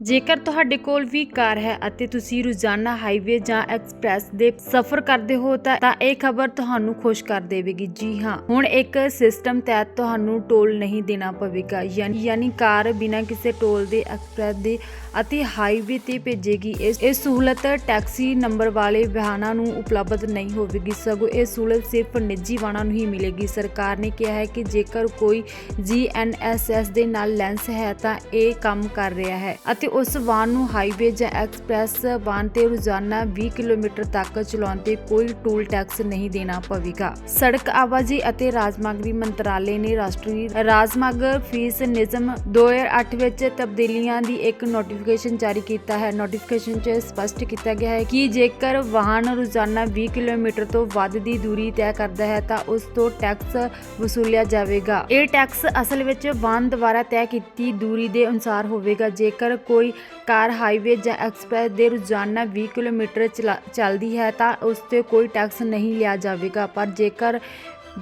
ਜੇਕਰ ਤੁਹਾਡੇ ਕੋਲ ਵੀ ਕਾਰ ਹੈ ਅਤੇ ਤੁਸੀਂ ਰੋਜ਼ਾਨਾ ਹਾਈਵੇ ਜਾਂ ਐਕਸਪ੍ਰੈਸ ਦੇ ਸਫ਼ਰ ਕਰਦੇ ਹੋ ਤਾਂ ਇਹ ਖਬਰ ਤੁਹਾਨੂੰ ਖੁਸ਼ ਕਰ ਦੇਵੇਗੀ। ਜੀ ਹਾਂ, ਹੁਣ ਇੱਕ ਸਿਸਟਮ ਤਹਿਤ ਤੁਹਾਨੂੰ ਟੋਲ ਨਹੀਂ ਦੇਣਾ ਪਵੇਗਾ। ਯਾਨੀ ਕਾਰ ਬਿਨਾਂ ਕਿਸੇ ਟੋਲ ਦੇ ਐਕਸਪ੍ਰੈਸ ਦੇ ਅਤੇ ਹਾਈਵੇ ਤੇ ਭੇਜੇਗੀ। ਇਹ ਸਹੂਲਤ ਟੈਕਸੀ ਨੰਬਰ ਵਾਲੇ ਵਾਹਨਾਂ ਨੂੰ ਉਪਲਬਧ ਨਹੀਂ ਹੋਵੇਗੀ। ਸਗੋਂ ਇਹ ਸਹੂਲਤ ਸਿਰਫ ਨਿੱਜੀ ਵਾਹਨਾਂ ਨੂੰ ਹੀ ਮਿਲੇਗੀ। ਸਰਕਾਰ ਨੇ ਕਿਹਾ ਹੈ ਕਿ ਜੇਕਰ ਕੋਈ ਜੀਐਨਐਸਐਸ ਦੇ ਨਾਲ ਲੈਂਸ ਹੈ ਤਾਂ ਇਹ ਕੰਮ ਕਰ ਰਿਹਾ ਹੈ ਅਤੇ ਉਸ ਵਾਹਨ ਨੂੰ ਹਾਈਵੇ ਜਾਂ ਐਕਸਪ੍ਰੈਸ ਵਾਹਨ ਤੇ ਰੋਜ਼ਾਨਾ 20 ਕਿਲੋਮੀਟਰ ਤੱਕ ਚਲਾਉਣ ਤੇ ਕੋਈ ਟੂਲ ਟੈਕਸ ਨਹੀਂ ਦੇਣਾ ਪਵੇਗਾ। ਸੜਕ ਆਵਾਜਾਈ ਅਤੇ ਰਾਜਮਾਰਗ ਮੰਤਰਾਲੇ ਨੇ ਰਾਸ਼ਟਰੀ ਰਾਜਮਾਰਗ ਫੀਸ ਨਿਯਮ 2008 ਵਿੱਚ ਤਬਦੀਲੀਆਂ ਦੀ ਇੱਕ ਨੋਟੀਫਿਕੇਸ਼ਨ ਜਾਰੀ ਕੀਤਾ ਹੈ। ਨੋਟੀਫਿਕੇਸ਼ਨ 'ਚ ਸਪਸ਼ਟ ਕੀਤਾ ਗਿਆ ਹੈ ਕਿ ਜੇਕਰ ਵਾਹਨ ਰੋਜ਼ਾਨਾ 20 ਕਿਲੋਮੀਟਰ ਤੋਂ ਵੱਧ ਦੀ ਦੂਰੀ ਤੈਅ ਕਰਦਾ ਹੈ ਤਾਂ ਉਸ ਤੋਂ ਟੈਕਸ ਵਸੂਲਿਆ ਜਾਵੇਗਾ। ਇਹ ਟੈਕਸ ਅਸਲ ਵਿੱਚ ਵਾਹਨ ਦੁਆਰਾ ਤੈਅ ਕੀਤੀ ਦੂਰੀ ਦੇ ਅਨੁਸਾਰ ਹੋਵੇਗਾ। ਜੇਕਰ ਕੋਈ ਕੋਈ ਕਾਰ, ਹਾਈਵੇ ਜਾਂ ਐਕਸਪ੍ਰੈਸ ਦੇ ਰੋਜ਼ਾਨਾ 20 ਕਿਲੋਮੀਟਰ ਚਲਾ- ਚੱਲਦੀ ਹੈ ਤਾਂ ਉਸ ਤੇ ਕੋਈ ਟੈਕਸ ਨਹੀਂ ਲਿਆ ਜਾਵੇਗਾ। ਪਰ ਜੇਕਰ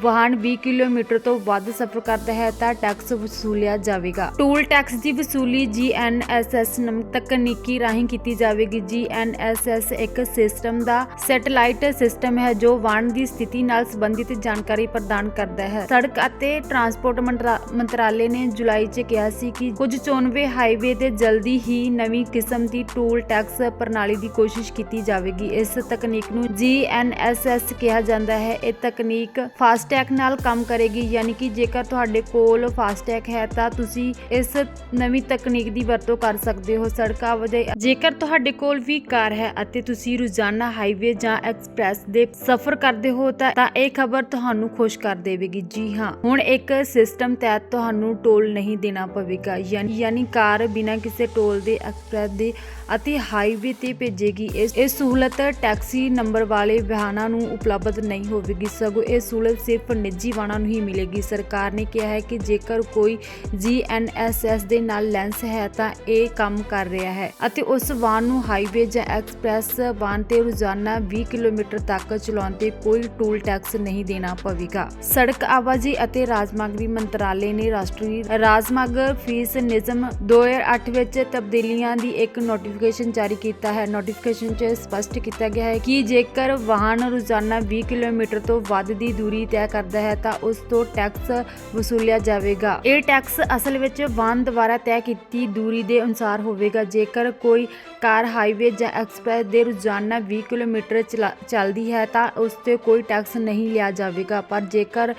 ਵਾਹਨ 20 ਕਿਲੋਮੀਟਰ ਤੋਂ ਵੱਧ ਸਫ਼ਰ ਕਰਦਾ ਹੈ ਤਾਂ ਟੈਕਸ ਵਸੂਲਿਆ ਜਾਵੇਗਾ। ਟੂਲ ਟੈਕਸ ਦੀ ਵਸੂਲੀ GNSS ਨਾਮਕ ਤਕਨੀਕੀ ਰਾਹੀਂ ਕੀਤੀ ਜਾਵੇਗੀ। GNSS ਇੱਕ ਸਿਸਟਮ ਦਾ ਸੈਟੇਲਾਈਟ ਸਿਸਟਮ ਹੈ ਜੋ ਵਾਹਨ ਦੀ ਸਥਿਤੀ ਨਾਲ ਸੰਬੰਧਿਤ ਜਾਣਕਾਰੀ ਪ੍ਰਦਾਨ ਕਰਦਾ ਹੈ। ਸੜਕ ਅਤੇ ਟਰਾਂਸਪੋਰਟ ਮੰਤਰਾ- ਮੰਤਰਾਲੇ ਨੇ ਜੁਲਾਈ 'ਚ ਕਿਹਾ ਸੀ ਕਿ ਕੁਝ 94 ਹਾਈਵੇ ਤੇ ਜਲਦੀ ਹੀ ਨਵੀਂ ਕਿਸਮ ਦੀ ਟੂਲ ਟੈਕਸ ਪ੍ਰਣਾਲੀ ਦੀ ਕੋਸ਼ਿਸ਼ ਕੀਤੀ ਜਾਵੇਗੀ। ਇਸ ਤਕਨੀਕ ਨੂੰ GNSS ਕਿਹਾ ਜਾਂਦਾ ਹੈ। ਇਹ ਤਕਨੀਕ ਫਾਸਟ ਫਾਸਟੈਗ ਨਾਲ ਕੰਮ ਕਰੇਗੀ, ਯਾਨੀ ਕਿ ਜੇਕਰ ਤੁਹਾਡੇ ਕੋਲ ਫਾਸਟੈਗ ਹੈ ਤਾਂ ਤੁਸੀਂ ਇਸ ਨਵੀਂ ਤਕਨੀਕ ਦੀ ਵਰਤੋਂ ਕਰ ਸਕਦੇ ਹੋ ਸੜਕਾਂ ਆਵਾਜਾਈ ਜੇਕਰ ਤੁਹਾਡੇ ਕੋਲ ਵੀ ਕਾਰ ਹੈ ਅਤੇ ਤੁਸੀਂ ਰੋਜ਼ਾਨਾ ਹਾਈਵੇ ਜਾਂ ਐਕਸਪ੍ਰੈਸ ਦੇ ਸਫ਼ਰ ਕਰਦੇ ਹੋ ਤਾਂ ਇਹ ਖਬਰ ਤੁਹਾਨੂੰ ਖੁਸ਼ ਕਰ ਦੇਵੇਗੀ। ਜੀ ਹਾਂ, ਹੁਣ ਇੱਕ ਸਿਸਟਮ ਤਹਿਤ ਤੁਹਾਨੂੰ ਟੋਲ ਨਹੀਂ ਦੇਣਾ ਪਵੇਗਾ, ਯਾਨੀ ਕਾਰ ਬਿਨਾਂ ਕਿਸੇ ਟੋਲ ਦੇ ਐਕਸਪ੍ਰੈਸ ਦੇ ਅਤੇ ਹਾਈਵੇ ਤੇ ਭੇਜੇਗੀ। ਇਸ ਇਹ ਸਹੂਲਤ ਟੈਕਸੀ ਨੰਬਰ ਵਾਲੇ ਵਾਹਨਾਂ ਨੂੰ ਉਪਲਬਧ ਨਹੀਂ ਹੋਵੇਗੀ। ਸਗੋਂ ਇਹ ਸਹੂਲਤ ਸਿਰਫ ਨਿੱਜੀ ਵਾਹਨਾਂ ਨੂੰ ਹੀ ਮਿਲੇਗੀ। ਸਰਕਾਰ ਨੇ ਕਿਹਾ ਹੈ ਕਿ ਜੇਕਰ ਕੋਈ ਜੀਐਨਐਸਐਸ ਦੇ ਨਾਲ ਲੈਂਸ ਹੈ ਤਾਂ ਇਹ ਕੰਮ ਕਰ ਰਿਹਾ ਹੈ ਅਤੇ ਉਸ ਵਾਹਨ ਨੂੰ ਹਾਈਵੇ ਜਾਂ ਐਕਸਪ੍ਰੈਸ ਵਾਹਨ ਤੇ ਰੋਜ਼ਾਨਾ 20 ਕਿਲੋਮੀਟਰ ਤੱਕ ਚਲਾਉਣ ਤੇ ਕੋਈ ਟੋਲ ਟੈਕਸ ਨਹੀਂ ਦੇਣਾ ਪਵੇਗਾ। ਸੜਕ ਆਵਾਜਾਈ ਅਤੇ ਰਾਜਮਾਰਗ ਮੰਤਰਾਲੇ ਨੇ ਰਾਸ਼ਟਰੀ ਰਾਜਮਾਰਗ ਫੀਸ ਨਿਯਮ 2008 ਵਿੱਚ ਤਬਦੀਲੀਆਂ ਦੀ ਇੱਕ ਨੋਟੀਫਿਕੇਸ਼ਨ ਜਾਰੀ ਕੀਤਾ ਹੈ। ਨੋਟੀਫਿਕੇਸ਼ਨ 'ਚ ਸਪਸ਼ਟ ਕੀਤਾ ਗਿਆ ਹੈ ਕਿ ਜੇਕਰ ਵਾਹਨ ਰੋਜ਼ਾਨਾ 20 ਕਿਲੋਮੀਟਰ ਤੋਂ ਵੱਧ ਦੀ ਦੂਰੀ ਤੈਅ ਕਰਦਾ ਹੈ ਤਾਂ ਉਸ ਤੋਂ ਟੈਕਸ ਵਸੂਲਿਆ ਜਾਵੇਗਾ। ਇਹ ਟੈਕਸ ਅਸਲ ਵਿੱਚ ਵਾਹਨ ਦੁਆਰਾ ਤੈਅ ਕੀਤੀ ਦੂਰੀ ਦੇ ਅਨੁਸਾਰ ਹੋਵੇਗਾ। ਜੇਕਰ ਕੋਈ ਕਾਰ ਹਾਈਵੇ ਜਾਂ ਐਕਸਪ੍ਰੈਸ ਦੇ ਰੋਜ਼ਾਨਾ 20 ਕਿਲੋਮੀਟਰ ਚਲਾ- ਚੱਲਦੀ ਹੈ ਤਾਂ ਉਸ ਤੇ ਕੋਈ ਟੈਕਸ ਨਹੀਂ ਲਿਆ ਜਾਵੇਗਾ। ਪਰ ਜੇਕਰ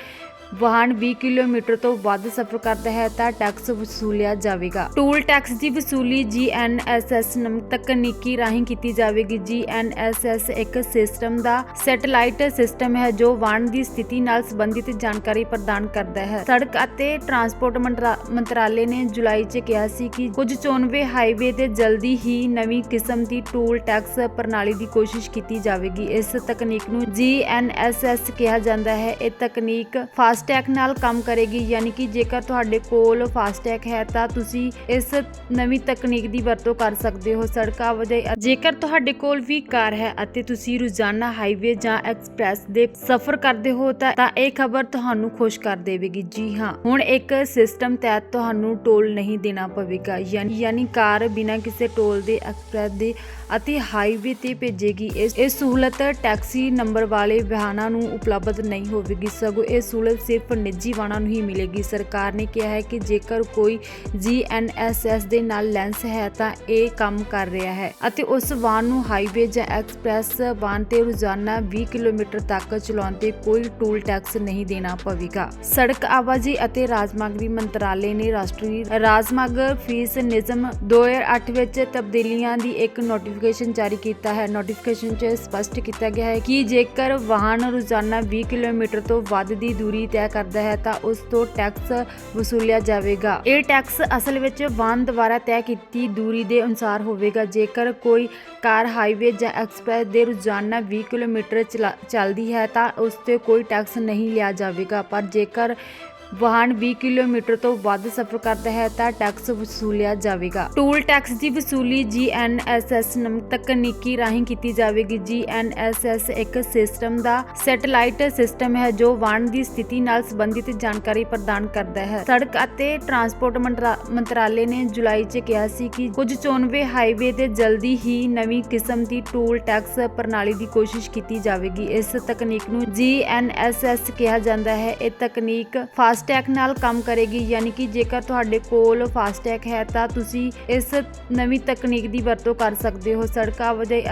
ਵਾਹਨ 20 ਕਿਲੋਮੀਟਰ ਤੋਂ ਵੱਧ ਸਫ਼ਰ ਕਰਦਾ ਹੈ ਤਾਂ ਟੈਕਸ ਵਸੂਲਿਆ ਜਾਵੇਗਾ। ਟੂਲ ਟੈਕਸ ਦੀ ਵਸੂਲੀ GNSS ਨਾਮਕ ਤਕਨੀਕੀ ਰਾਹੀਂ ਕੀਤੀ ਜਾਵੇਗੀ। GNSS ਇੱਕ ਸਿਸਟਮ ਦਾ ਸੈਟੇਲਾਈਟ ਸਿਸਟਮ ਹੈ ਜੋ ਵਾਹਨ ਦੀ ਸਥਿਤੀ ਨਾਲ ਸੰਬੰਧਿਤ ਜਾਣਕਾਰੀ ਪ੍ਰਦਾਨ ਕਰਦਾ ਹੈ। ਸੜਕ ਅਤੇ ਟਰਾਂਸਪੋਰਟ ਮੰਤਰਾ- ਮੰਤਰਾਲੇ ਨੇ ਜੁਲਾਈ 'ਚ ਕਿਹਾ ਸੀ ਕਿ ਕੁਝ 94 ਹਾਈਵੇ ਤੇ ਜਲਦੀ ਹੀ ਨਵੀਂ ਕਿਸਮ ਦੀ ਟੂਲ ਟੈਕਸ ਪ੍ਰਣਾਲੀ ਦੀ ਕੋਸ਼ਿਸ਼ ਕੀਤੀ ਜਾਵੇਗੀ। ਇਸ ਤਕਨੀਕ ਨੂੰ GNSS ਕਿਹਾ ਜਾਂਦਾ ਹੈ। ਇਹ ਤਕਨੀਕ ਫਾਸਟੈਗ ਨਾਲ ਕੰਮ ਕਰੇਗੀ, ਯਾਨੀ ਕਿ ਜੇਕਰ ਤੁਹਾਡੇ ਕੋਲ ਫਾਸਟੈਗ ਹੈ ਤਾਂ ਤੁਸੀਂ ਇਸ ਨਵੀਂ ਤਕਨੀਕ ਦੀ ਵਰਤੋਂ ਕਰ ਸਕਦੇ ਹੋ ਸੜਕਾਂ ਆਵਾਜਾਈ ਜੇਕਰ ਤੁਹਾਡੇ ਕੋਲ ਵੀ ਕਾਰ ਹੈ ਅਤੇ ਤੁਸੀਂ ਰੋਜ਼ਾਨਾ ਹਾਈਵੇ ਜਾਂ ਐਕਸਪ੍ਰੈਸ ਦੇ ਸਫ਼ਰ ਕਰਦੇ ਹੋ ਤਾਂ ਇਹ ਖਬਰ ਤੁਹਾਨੂੰ ਖੁਸ਼ ਕਰ ਦੇਵੇਗੀ। ਜੀ ਹਾਂ, ਹੁਣ ਇੱਕ ਸਿਸਟਮ ਤਹਿਤ ਤੁਹਾਨੂੰ ਟੋਲ ਨਹੀਂ ਦੇਣਾ ਪਵੇਗਾ, ਯਾਨੀ ਕਾਰ ਬਿਨਾਂ ਕਿਸੇ ਟੋਲ ਦੇ ਐਕਸਪ੍ਰੈਸ ਦੇ ਅਤੇ ਹਾਈਵੇ ਤੇ ਭੇਜੇਗੀ। ਇਸ, ਇਹ ਸਹੂਲਤ ਟੈਕਸੀ ਨੰਬਰ ਵਾਲੇ ਵਾਹਨਾਂ ਨੂੰ ਉਪਲਬਧ ਨਹੀਂ ਹੋਵੇਗੀ। ਸਗੋਂ ਇਹ ਸਹੂਲਤ ਸਿਰਫ ਨਿੱਜੀ ਵਾਹਨਾਂ ਨੂੰ ਹੀ ਮਿਲੇਗੀ। ਸਰਕਾਰ ਨੇ ਕਿਹਾ ਹੈ ਕਿ ਜੇਕਰ ਕੋਈ ਜੀਐਨਐਸਐਸ ਦੇ ਨਾਲ ਲੈਂਸ ਹੈ ਤਾਂ ਇਹ ਕੰਮ ਕਰ ਰਿਹਾ ਹੈ ਅਤੇ ਉਸ ਵਾਹਨ ਨੂੰ ਹਾਈਵੇ ਜਾਂ ਐਕਸਪ੍ਰੈਸ ਵਾਹਨ ਤੇ ਰੋਜ਼ਾਨਾ 20 ਕਿਲੋਮੀਟਰ ਤੱਕ ਚਲਾਉਣ ਤੇ ਕੋਈ ਟੋਲ ਟੈਕਸ ਨਹੀਂ ਦੇਣਾ ਪਵੇਗਾ। ਸੜਕ ਆਵਾਜਾਈ ਅਤੇ ਰਾਜਮਾਰਗ ਦੀ ਮੰਤਰਾਲੇ ਨੇ ਰਾਸ਼ਟਰੀ ਰਾਜਮਾਰਗ ਫੀਸ ਨਿਯਮ 2008 ਵਿੱਚ ਤਬਦੀਲੀਆਂ ਦੀ ਇੱਕ ਨੋਟੀਫਿਕੇਸ਼ਨ ਜਾਰੀ ਕੀਤਾ ਹੈ। ਨੋਟੀਫਿਕੇਸ਼ਨ 'ਚ ਸਪਸ਼ਟ ਕੀਤਾ ਗਿਆ ਹੈ ਕਿ ਜੇਕਰ ਵਾਹਨ ਰੋਜ਼ਾਨਾ 20 ਕਿਲੋਮੀਟਰ ਤੋਂ ਵੱਧ ਦੀ ਦੂਰੀ ਤੈਅ ਕਰਦਾ ਹੈ ਤਾਂ ਉਸ ਤੋਂ ਟੈਕਸ ਵਸੂਲਿਆ ਜਾਵੇਗਾ। ਇਹ ਟੈਕਸ ਅਸਲ ਵਿੱਚ ਵਾਹਨ ਦੁਆਰਾ ਤੈਅ ਕੀਤੀ ਦੂਰੀ ਦੇ ਅਨੁਸਾਰ ਹੋਵੇਗਾ। ਜੇਕਰ ਕੋਈ ਕਾਰ ਹਾਈਵੇ ਜਾਂ ਐਕਸਪ੍ਰੈਸ ਦੇ ਰੋਜ਼ਾਨਾ 20 ਕਿਲੋਮੀਟਰ ਚਲਾ- ਚੱਲਦੀ ਹੈ ਤਾਂ ਉਸ ਤੇ ਕੋਈ ਟੈਕਸ ਨਹੀਂ ਲਿਆ ਜਾਵੇਗਾ। ਪਰ ਜੇਕਰ ਵਾਹਨ 20 ਕਿਲੋਮੀਟਰ ਤੋਂ ਵੱਧ ਸਫ਼ਰ ਕਰਦਾ ਹੈ ਤਾਂ ਟੈਕਸ ਵਸੂਲਿਆ ਜਾਵੇਗਾ। ਟੂਲ ਟੈਕਸ ਦੀ ਵਸੂਲੀ GNSS ਨਾਮਕ ਤਕਨੀਕੀ ਰਾਹੀਂ ਕੀਤੀ ਜਾਵੇਗੀ। GNSS ਇੱਕ ਸਿਸਟਮ ਦਾ ਸੈਟੇਲਾਈਟ ਸਿਸਟਮ ਹੈ ਜੋ ਵਾਹਨ ਦੀ ਸਥਿਤੀ ਨਾਲ ਸੰਬੰਧਿਤ ਜਾਣਕਾਰੀ ਪ੍ਰਦਾਨ ਕਰਦਾ ਹੈ। ਸੜਕ ਅਤੇ ਟਰਾਂਸਪੋਰਟ ਮੰਤਰਾ- ਮੰਤਰਾਲੇ ਨੇ ਜੁਲਾਈ 'ਚ ਕਿਹਾ ਸੀ ਕਿ ਕੁਝ ਚੋਣਵੇਂ ਹਾਈਵੇ ਤੇ ਜਲਦੀ ਹੀ ਨਵੀਂ ਕਿਸਮ ਦੀ ਟੂਲ ਟੈਕਸ ਪ੍ਰਣਾਲੀ ਦੀ ਕੋਸ਼ਿਸ਼ ਕੀਤੀ ਜਾਵੇਗੀ। ਇਸ ਤਕਨੀਕ ਨੂੰ GNSS ਕਿਹਾ ਜਾਂਦਾ ਹੈ। ਇਹ ਤਕਨੀਕ ਫਾਸਟੈਗ ਨਾਲ ਕੰਮ ਕਰੇਗੀ, ਯਾਨੀ ਕਿ ਜੇਕਰ ਤੁਹਾਡੇ ਕੋਲ ਫਾਸਟੈਗ ਹੈ ਤਾਂ ਤੁਸੀਂ ਇਸ ਨਵੀਂ ਤਕਨੀਕ ਦੀ ਵਰਤੋਂ ਕਰ ਸਕਦੇ ਹੋ। ਸੜਕ ਆਵਾਜਾਈ